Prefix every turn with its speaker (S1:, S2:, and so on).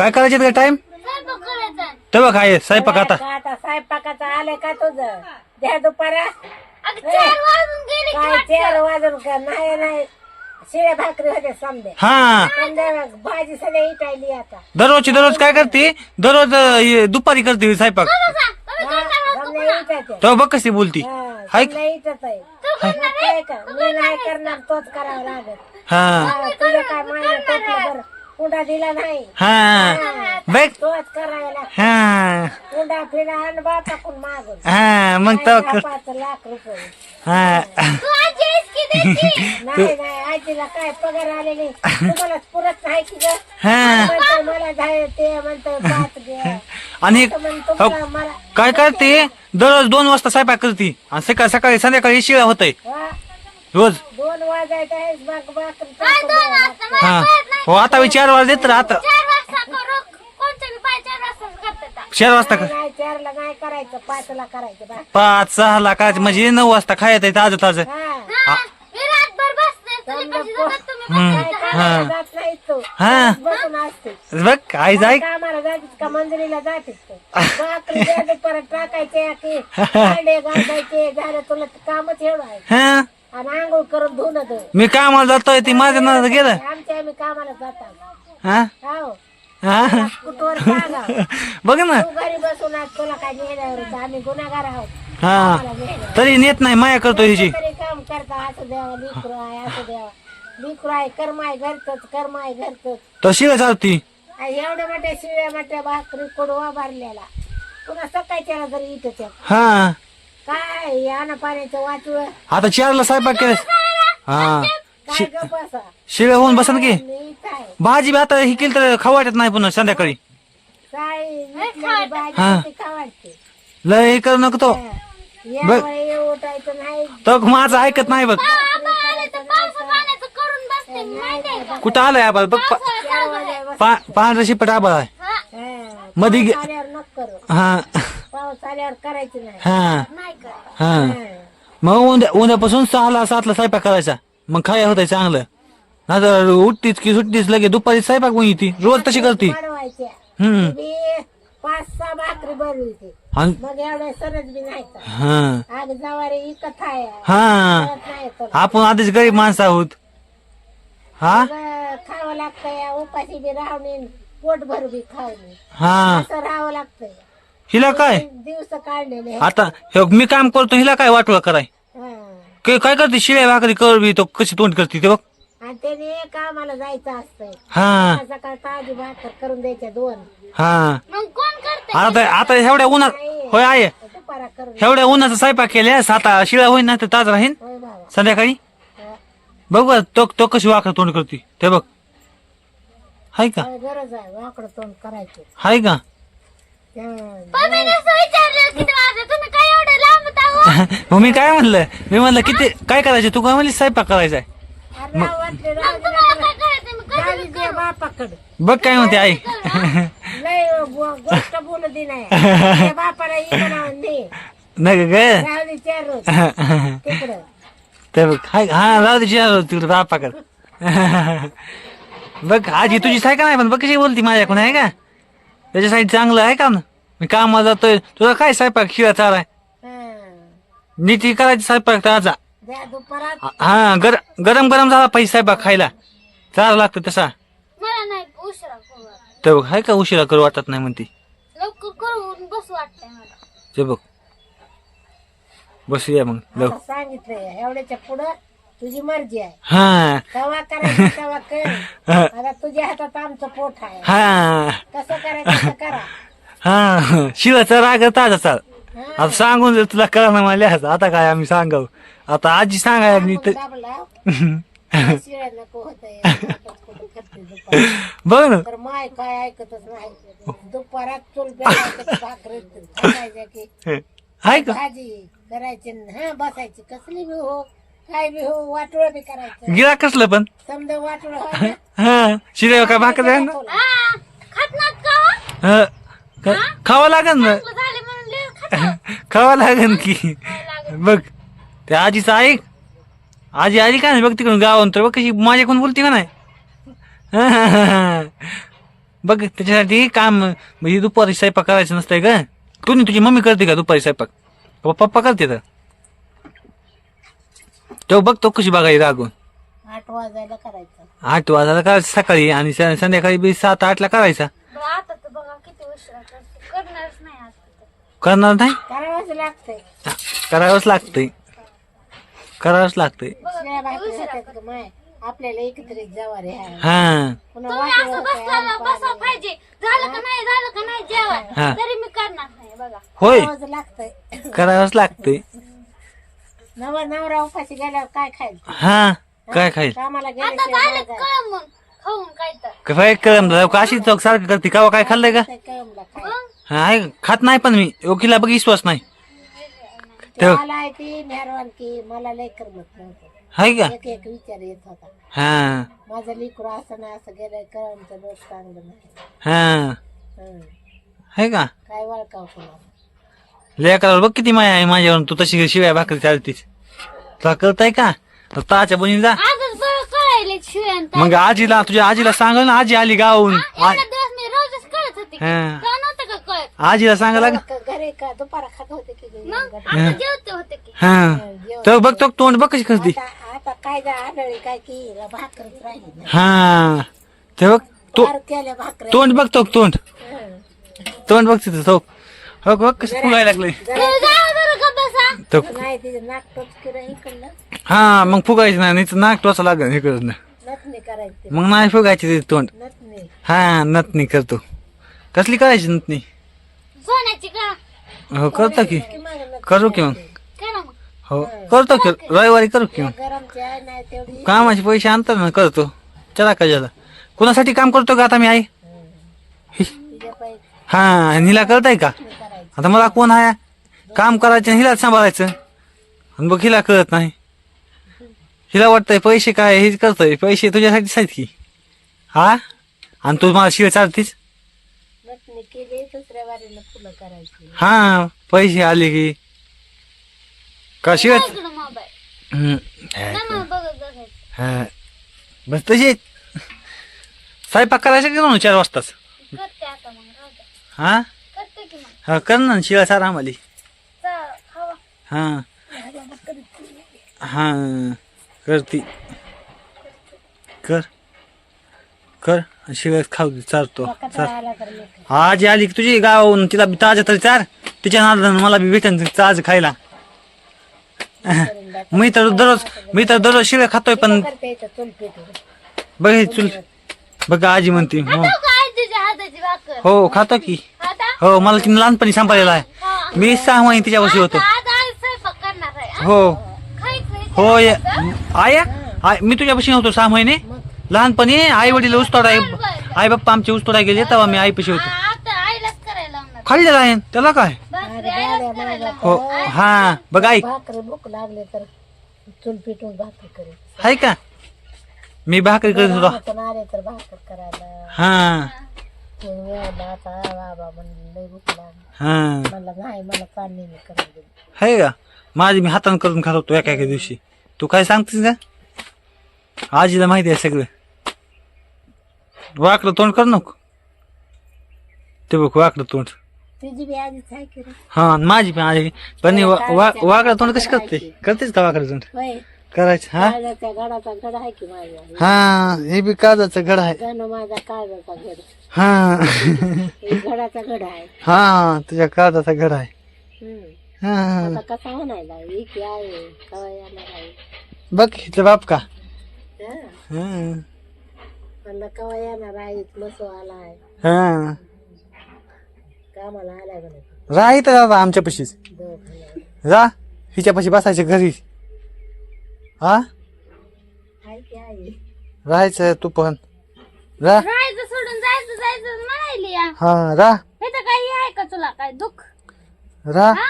S1: काय करायचे का टाइम
S2: स्वयंपाक
S1: तेव्हा काय स्वयंपाक आता.
S3: का आता स्वयंपाकाचं आलंय का तुझं? द्या दुपारा.
S2: अगं चार वाजून गेले की
S3: काय. चार वाजून का? नाही नाही. शिळे भाकरी होते समजे.
S1: हा.
S3: समजा भाजी सगळी इटायली आता.
S1: दररोजची दररोज काय करते? दररोज अं, हे दुपारी करते स्वयंपाक.
S3: हा,
S2: होतो
S3: समजा
S1: तेव्हा बघ कशी बोलती.
S3: हा,
S1: हाय
S3: इटत आहे
S2: तू
S3: काय
S2: आहे?
S3: का मी नाही करणार तोच करावा लागत
S1: हा.
S3: तुझं काय टोपलं बरं. कुठा दिला नाही.
S1: हा. बघ.
S3: तोच
S1: हा.
S3: कुंडा फिडा आण बापाकडून मागून.
S1: हा मग
S3: पाच लाख रुपये.
S1: हा?
S3: नाही नाही आजीला काय पगार आलेले? तुम्हाला पुरत नाही की ग?
S1: हा.
S3: म्हणतो मला जाय ते म्हणतो पाच घ्या
S1: आणि
S3: तर म्हण तुम्हाला मला
S1: काय करते? दररोज दोन वाजता स्वयंपाक करते. आणि सकाळी सकाळी संध्याकाळी शिळा होतय.
S3: हा,
S1: रोज.
S3: दोन वाजायचं आहे बाकरी टाकून
S1: हा. हो आता विचार वाजले तर आता.
S2: चार वाजता करू. कोणतं बी बाय चार करतात
S1: चार वाजता
S3: लागतं.
S1: का
S3: नाही चारला नाही करायचं पाचला करायचं बा
S1: पाच सहा ला काय म्हणजे नऊ वाजता खायचं ताजं ताजं.
S3: हा.
S2: हा, मी रातभर बसते. चुलीपाशी जातात तुम्ही?
S1: हम्म.
S3: काय
S1: हा.
S3: कामाला जात नाही तू.
S1: हा.
S3: बसून असते.
S1: बघ काय जाय.
S3: कामाला जातीस का मंदिरीला जातीस तू. बाकरी द्या परत टाकायचे की भांडे घासायचे झालं तुला कामच एवढं आहे.
S1: हा.
S3: आणि आंघोळ धु
S1: मी कामाला जातोय ती माझ्या नादात गेलं.
S3: आमच्या आम्ही कामाला जातात.
S1: हा?
S3: हो
S1: हा?
S3: कुठवर सांगा.
S1: बघ ना.
S3: तू घरी बसून आज तुला काय नेण्यावर. आम्ही गुन्हेगार आहोत.
S1: हा. तरी नेत नाही माया करतो हिची.
S3: तरी काम करता असं द्यावं आहे असं द्यावं. आहे कर्म आहे घरचंच कर्म आहे घरचंच.
S1: तर शिळ चालती.
S3: आणि एवढ्या मोठ्या शिव्या मोठ्या भाकरी कुडवा भरलेला. पुन्हा सकाळच्याला जरी इथं त्या
S1: हा.
S3: काय याना पाण्याचं वाचूळ
S1: आता चारला स्वयंपाक केलं. हा.
S3: काय बसा.
S1: शिळ होऊन बसन की.
S3: मी काय?
S1: भाजी बी आता ही केली तर खाऊ वाटत नाही पुन्हा संध्याकाळी.
S3: काय विकलेली भाजी
S1: हा. लय हे करू नको तो. बघ.
S3: वेळी उठायचं नाही.
S1: तो माझं ऐकत नाही बघ.
S2: आबा आले तर पावसा पाण्याचं करून बसते. मी माहिती आहे का
S1: कुठं आलंय आबा बघ पा-
S3: चार वाजाय बस
S1: पा- पांढरा शिपट आबा आहे.
S2: हा,
S3: हा.
S1: मध्ये गे-
S3: पाऊस आल्यावर नको करू.
S1: हा.
S3: पाऊस आल्यावर करायची नाही.
S1: हा.
S2: नाही
S1: हा. मग उद्या उद्यापासून सहाला सातला स्वयंपाक करायचा. मग खाया होतंय चांगलं. नाहीतर उठतीच की सुट्टीच लगे दुपारी स्वयंपाक पण येते. रोज तशी करते. हम्म.
S3: बी पाच सहा भाकरी बनवते.
S1: आणि
S3: मग एवढ्या सरच बी नाही का?
S1: हा.
S3: आग जवारी इकत आहे.
S1: हा.
S3: कळत नाही तुला
S1: आपण आधीच गरीब माणसं आहोत. हा?
S3: मग खावं लागतंय उपाशी बी राहणे पोट भर बी
S1: हा.
S3: असं राहावं लागतंय.
S1: हिला काय?
S3: दिवस काढलेले.
S1: आता हे मी काम करतो हिला काय वाटलं कराय?
S3: हा.
S1: काय काय करते? शिळ्या भाकरी कर बी तो कशी तोंड करते ते बघ.
S3: आणि त्याने कामाला जायचं असतंय.
S1: हा.
S3: सकाळ ताजी भाकर करून द्यायच्या दोन.
S1: हा.
S2: मग कोण करते
S1: आता आता एवढ्या उन्हात होय आहे
S3: दुपारा करून
S1: एवढ्या उन्हाचा स्वयंपाक केल्यास आता शिळा होईन ना तर ताज राहीन.
S3: होय बाबा.
S1: संध्याकाळी?
S3: हा.
S1: बघ बरं, तो तो कशी वाकड तोंड करते ते बघ. हाय का?
S3: होय, गरज आहे वाकडं तोंड करायचं
S1: हाय का? मग मी काय म्हणलं? मी म्हणलं किती काय करायचं? तू काय म्हणली स्वयंपाक करायचा आहे बघ? काय म्हणते आई.
S3: नाही.
S1: ग?
S3: राहू दे चार रोज तिकडं.
S1: ते बघ हा राहू दे जिया तिकडे बापाकड. बघ आजी तुझी साय का नाही पण बघ कशी बोलती माझ्याकडून आहे का? त्याच्यासाठी चांगलं आहे का ना मी कामाला जातोय. तुझा काय स्वयंपाक शिळा चालाय?
S3: हा.
S1: नीती करायची स्वयंपाक ताजा
S3: द्या दुपारात.
S1: हा गर गरम गरम झाला पाहिजे स्वयंपाक खायला. चारा लागतो तसा.
S2: मला नाही उशिरा करू वाटत.
S1: ते बघ हाय का उशिरा करू वाटत नाही म्हणती?
S2: लवकर करून बसू वाटतंय मला.
S1: ते बघ. बसूया मग लव
S3: आता सांगितलंय एवढ्याच्या पुढं तुझी मर्जी आहे.
S1: हा.
S3: कवा करायचं तेव्हा कर. आता तुझ्या हातात आमचं पोट आहे.
S1: हा.
S3: कसं करायचं तसं करा.
S1: हा शिवाचा राग ताजा चाल. आता सांगून जर तुला कळा ना मला आता काय आम्ही सांगाव? आता आजी सांगाय मी तर बघ ना.
S3: तर माय काय ऐकतच नाही. दुपारात चूल खायच्या की. भाजी करायची हा बसायची. कसली बी हो काय बी हो वाटोळ बी करायचं.
S1: गिरा कसलं पण?
S3: समजा वाटोळ हो
S1: शिऱ्या काय भाकर आहे ना?
S2: हा?
S1: खावं लागन ना
S2: चांगलं झाले म्हणून लय खात.
S1: खावं लागन की. बघ ते आजीचं ऐक. आजी आली का नाही बघ तिकडून गावात तर बघ कशी माझ्याकडून बोलती का नाही. बघ त्याच्यासाठी काम म्हणजे दुपारी स्वयंपाक करायचं नसतंय का? कोणी तुझी मम्मी करते का दुपारी स्वयंपाक? पप्पा करते तर. तो बघ तो कशी बघायची रागून.
S3: आठ वाजायला करायचं.
S1: आठ वाजायला करायचं सकाळी आणि स- संध्याकाळी बी सात आठला करायचा.
S2: बरं, आता तर बघा किती उशिरा करते करणारच नाही.
S1: करणार नाही?
S3: करावंच लागतंय.
S1: करावंच लागतंय. करावंच लागतंय.
S3: का माय? आपल्याला एकत्रित जवारी आहे.
S1: हा.
S3: पुन्हा
S2: तुम्ही
S3: वाटलं
S2: असं
S3: होतंय,
S2: बसला
S3: आम्ही
S2: बसा पाहिजे. झालं का नाही झालं का नाही जेवण
S1: हा.
S2: तरी मी करणार नाही बघा.
S1: होय.
S3: करावंच लागतंय.
S1: करावंच लागतंय.
S3: नवर नवरा उपाशी गेल्यावर काय खायचं
S1: हा. काय खाईल?
S3: कामाला
S2: आता झालं खाऊन काय तर.
S1: काय अशी चौक सारखं करते. कावा काय खाल्लंय का?
S3: काय
S1: हा, आहे खात नाही पण मी. ओकीला बघ विश्वास नाही.
S3: मला आहे ती की मला लय करमत नव्हतं.
S1: आहे का?
S3: एक एक विचार येत होता.
S1: हा.
S3: माझं लिकरू असं ना असं गेलं चांगलं नाही.
S1: हा.
S3: हं.
S1: आहे का?
S3: काय वळकाव कुणाला?
S1: लेकरावर बघ किती माया आहे माझ्यावर तू तशी शिवाय भाकरी चालतीस. तुला कळतंय का? ताच्या बहिणी जा.
S2: आजच बरं कळायले शिव्यान
S1: मग आजीला तुझ्या आजीला सांगल ना आजी आली गावून आ-
S2: एका दिवस मी रोजच कळत होती.
S1: हा.
S2: का नव्हतं का कळत
S1: आजीला लाग
S3: घरी का? दुपारा खात होते की घरी?
S2: मग? आता जेवते होते की?
S1: हा. तर बघ तो तोंड बघ कशी करते
S3: आता आता काय जा आढळी काय की भाकरच राहिली नाही.
S1: हा. ते बघ तो
S3: फार केल्या भाकऱ्या.
S1: तोंड बघ तो तोंड.
S3: हं.
S1: तोंड बघ तिथं तो. हो बघ कसं फुगायला लागलंय.
S2: तुम्ही जाऊ बरं का बसा.
S1: तो
S3: नाही तिथे नाक टोचकी राही इकडलं.
S1: हा मग फुगायचं नाही नाही तर नाक टोचा लागल हे करत
S3: करायची.
S1: मग नाही फुगायची तिथे तोंड. हा नतनी करतो. कसली करायची नतनी
S2: सोन्याची का?
S1: हो करतो की. करू की मग.
S2: करा मग.
S1: हो करतो की. रविवारी करू की मग.
S3: नाही तेवढी
S1: कामाचे पैसे आणतात ना करतो. चला का ज्याला. कुणासाठी काम करतो का आता मी आई?
S3: तिच्या पैसे
S1: हा हिला कळतंय का?
S3: करायची
S1: आता मला कोण आहे? काम करायचं आणि हिलाच सांभाळायचं. आणि बघ हिला कळत नाही. हिला वाटतंय पैसे काय हेच करतोय. पैसे तुझ्यासाठीच आहेत की. हा? आणि तू मला शिवाय चालतीस?
S3: नथनी केली दुसऱ्या वारीला फुलं करायची.
S1: हा पैसे आले की. का शिवाय
S2: इकडं मोबाईल बघत बघायचं
S1: हा. बस तशी. स्वयंपाक करायचं की म्हणून चार वाजताच?
S2: करते आता मग राहू द्या.
S1: हा?
S2: करते की मग.
S1: हा कर ना शिळा सारा आम्हाला.
S2: चा खावा.
S1: हा. हा करती. कर. कर शिवाय खाऊ दे, चारतो चार आजी आली की तुझी गावून तिला बी ताजा तरी चार तिच्या नादानं मला बी भेटेन ताज खायला. मी तर दररोज मी तर दररोज शिव्या खातोय पण बघ चुल बघ आजी म्हणते हो. हो खातो की. हो मला तिने लहानपणी सांभाळलेला आहे. मी सहा महिने होतो.
S2: स्वयंपाक करणार आहे. हा?
S1: हो आय- मी तुझ्यापाशी नव्हतो सहा महिने. लहानपणी आई वडील ऊसतोडा आई बाप्पा आमचे ऊसतोडा गेले तेव्हा मी आईपाशी होतो.
S2: आता आईलाच करायला लावणार.
S1: खाल्लेला आहे? त्याला काय. हो हा बघ ऐक
S3: भाकरी भूक लागले तर चुल पेटून भाकरी करेल
S1: आहे का? मी भाकरी करत होतो.
S3: हातून आले तर भाकर करायला.
S1: हा.
S3: आता बाबा म्हणलं लय भूक लागली.
S1: हा.
S3: म्हणलं नाही मला चालली मी करून दिली
S1: आहे का? माझी मी हातानं करून खात होतो एका एका दिवशी. तू काय सांगतेस का? आजीला माहिती आहे सगळं. वाकडं तोंड कर नको. ते बघ वाकडं तोंड.
S3: तुझी बी आधीच आहे की रे?
S1: हा आणि माझी पण पण हे वा- वा- वाकडं तोंड कशी करते? करतेस का वाकडं तोंड?
S3: होय.
S1: करायचं हा?
S3: काळजाच्या गडाचा गड आहे की माझ्या
S1: हा हे बी काजाचं गड आहे.
S3: गण माझा काळजाचा गड.
S1: हा.
S3: हे गडाचा गड आहे.
S1: हा तुझ्या काजाचा गड आहे.
S3: हम्म.
S1: हा.
S3: आता कसा म्हणायला? की आहे कवा येणार आहे?
S1: बघ हिचं बाप का?
S3: हा.
S1: हा.
S3: म्हणलं कवा येणार आहे? मसो आला आहे.
S1: हा.
S3: कामाला आलाय म्हणे?
S1: राहित दादा आमच्या पशीच.
S3: दवाखान्यात.
S1: जा हिच्यापाशी बसायचं घरी. हा?
S3: आहे की आहे
S1: राहायचं तू पण. रा
S2: राहायचं सोडून जायचं जायचं म्हणायली या.
S1: हा रा
S2: इथं काही आहे का तुला? काय दुःख?
S1: रा
S2: हा?